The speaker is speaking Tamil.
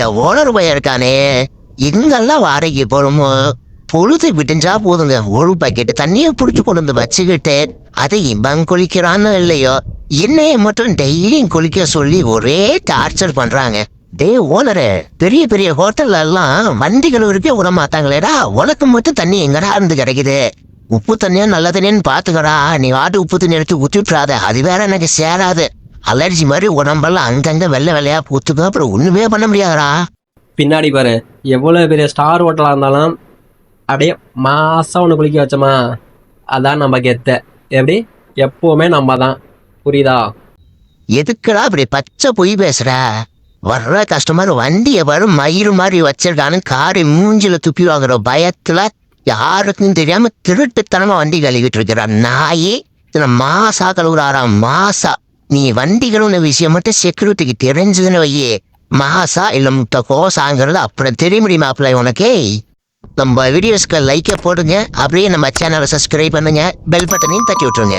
என் ஓனர் பையன் இருக்கானே எங்கெல்லாம் வாடகை போகணுமோ? பொழுது விடிஞ்சா போதுங்க. ஒரு பக்கெட் தண்ணியை பிடிச்சி கொண்டு வந்து வச்சுக்கிட்டு அதை இவன் குளிக்கிறான்னு இல்லையோ? என்னைய மட்டும் டெய்லியும் குளிக்க சொல்லி ஒரே டார்ச்சர் பண்றாங்க. டேய் ஓனரே பெரிய பெரிய ஹோட்டல்ல எல்லாம் வண்டிகள் இருக்கே விட மாட்டாங்களேடா உனக்கு மட்டும் தண்ணி எங்கடா இருந்து கிடைக்குது? உப்பு தண்ணியா நல்ல தண்ணியான்னு பாத்துக்கடா நீ வாட்டு உப்பு தண்ணி எடுத்து ஊற்றி விட்றாத அது வேற எனக்கு சேராது. அலர்ஜி மாதிரி உடம்பெல்லாம் அங்கங்க வெள்ளை வெள்ளையா பூத்துக்கும். அப்புறம் ஒண்ணுமே பண்ண முடியாதுடா. பின்னாடி பாரு. எவ்வளோ பெரிய ஸ்டார் ஹோட்டலாக இருந்தாலும் அப்படியே மாசம் ஒன்று குளிக்க வச்சோமா? அதான் நம்ம கெத்த எப்படி? எப்போவுமே நம்ம தான் புரியுதா? எதுக்குடா இப்படி பச்சை பொய் பேசுற? வர்ற கஸ்டமர் வண்டியை வரும் மயிறு மாதிரி வச்சிருக்கான்னு காரை மூஞ்சில துப்பி வாங்குற பயத்துல யாருக்கும் தெரியாம திருட்டுத்தனமா வண்டி கழுவிட்டு இருக்கிற நாயே இதுல மாசா கழுவுறாராம் மாசா. நீ வண்டிகள்னு விஷயம் மட்டும் செக்யூரிட்டிக்கு தெரிஞ்சதுன்னு வையே. மகாசா இல்லை முத்த கோசாங்கிறது அப்புறம் தெரிய முடியுமா அப்ளை உனக்கே. நம்ம வீடியோஸ்க்கு லைக்கை போடுங்க. அப்படியே நம்ம சேனலை சப்ஸ்கிரைப் பண்ணுங்க. பெல் பட்டனையும் தட்டி விட்டுருங்க.